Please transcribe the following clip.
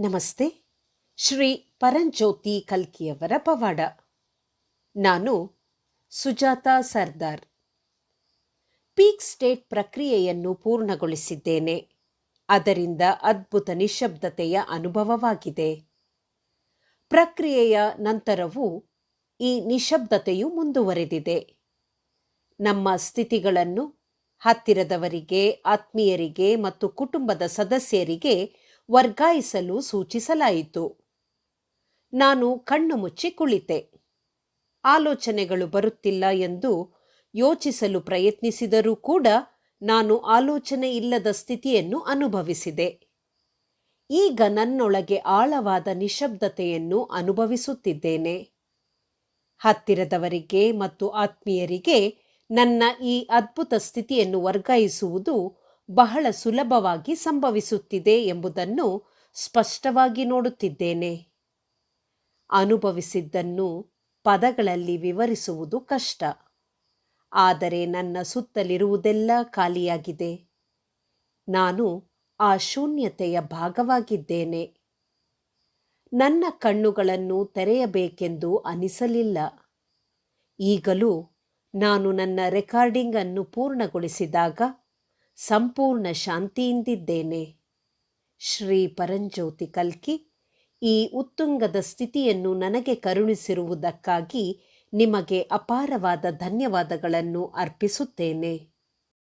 ನಮಸ್ತೆ. ಶ್ರೀ ಪರಂಜ್ಯೋತಿ ಕಲ್ಕಿಯವರ ಪವಾಡ. ನಾನು ಸುಜಾತ ಸರ್ದಾರ್. ಪೀಕ್ ಸ್ಟೇಟ್ ಪ್ರಕ್ರಿಯೆಯನ್ನು ಪೂರ್ಣಗೊಳಿಸಿದ್ದೇನೆ. ಅದರಿಂದ ಅದ್ಭುತ ನಿಶಬ್ದತೆಯ ಅನುಭವವಾಗಿದೆ. ಪ್ರಕ್ರಿಯೆಯ ನಂತರವೂ ಈ ನಿಶಬ್ದತೆಯು ಮುಂದುವರೆದಿದೆ. ನಮ್ಮ ಸ್ಥಿತಿಗಳನ್ನು ಹತ್ತಿರದವರಿಗೆ, ಆತ್ಮೀಯರಿಗೆ ಮತ್ತು ಕುಟುಂಬದ ಸದಸ್ಯರಿಗೆ ವರ್ಗಾಯಿಸಲು ಸೂಚಿಸಲಾಯಿತು. ನಾನು ಕಣ್ಣು ಮುಚ್ಚಿ ಕುಳಿತೆ. ಆಲೋಚನೆಗಳು ಬರುತ್ತಿಲ್ಲ ಎಂದು ಯೋಚಿಸಲು ಪ್ರಯತ್ನಿಸಿದರೂ ಕೂಡ ನಾನು ಆಲೋಚನೆ ಇಲ್ಲದ ಸ್ಥಿತಿಯನ್ನು ಅನುಭವಿಸಿದೆ. ಈಗ ನನ್ನೊಳಗೆ ಆಳವಾದ ನಿಶಬ್ದತೆಯನ್ನು ಅನುಭವಿಸುತ್ತಿದ್ದೇನೆ. ಹತ್ತಿರದವರಿಗೆ ಮತ್ತು ಆತ್ಮೀಯರಿಗೆ ನನ್ನ ಈ ಅದ್ಭುತ ಸ್ಥಿತಿಯನ್ನು ವರ್ಗಾಯಿಸುವುದು ಬಹಳ ಸುಲಭವಾಗಿ ಸಂಭವಿಸುತ್ತಿದೆ ಎಂಬುದನ್ನು ಸ್ಪಷ್ಟವಾಗಿ ನೋಡುತ್ತಿದ್ದೇನೆ. ಅನುಭವಿಸಿದ್ದನ್ನು ಪದಗಳಲ್ಲಿ ವಿವರಿಸುವುದು ಕಷ್ಟ. ಆದರೆ ನನ್ನ ಸುತ್ತಲಿರುವುದೆಲ್ಲ ಖಾಲಿಯಾಗಿದೆ. ನಾನು ಆ ಶೂನ್ಯತೆಯ ಭಾಗವಾಗಿದ್ದೇನೆ. ನನ್ನ ಕಣ್ಣುಗಳನ್ನು ತೆರೆಯಬೇಕೆಂದು ಅನಿಸಲಿಲ್ಲ. ಈಗಲೂ ನಾನು ನನ್ನ ರೆಕಾರ್ಡಿಂಗ್ ಅನ್ನು ಪೂರ್ಣಗೊಳಿಸಿದಾಗ ಸಂಪೂರ್ಣ ಶಾಂತಿಯಿಂದಿದ್ದೇನೆ. ಶ್ರೀ ಪರಂಜ್ಯೋತಿ ಕಲ್ಕಿ ಈ ಉತ್ತುಂಗದ ಸ್ಥಿತಿಯನ್ನು ನನಗೆ ಕರುಣಿಸಿರುವುದಕ್ಕಾಗಿ ನಿಮಗೆ ಅಪಾರವಾದ ಧನ್ಯವಾದಗಳನ್ನು ಅರ್ಪಿಸುತ್ತೇನೆ.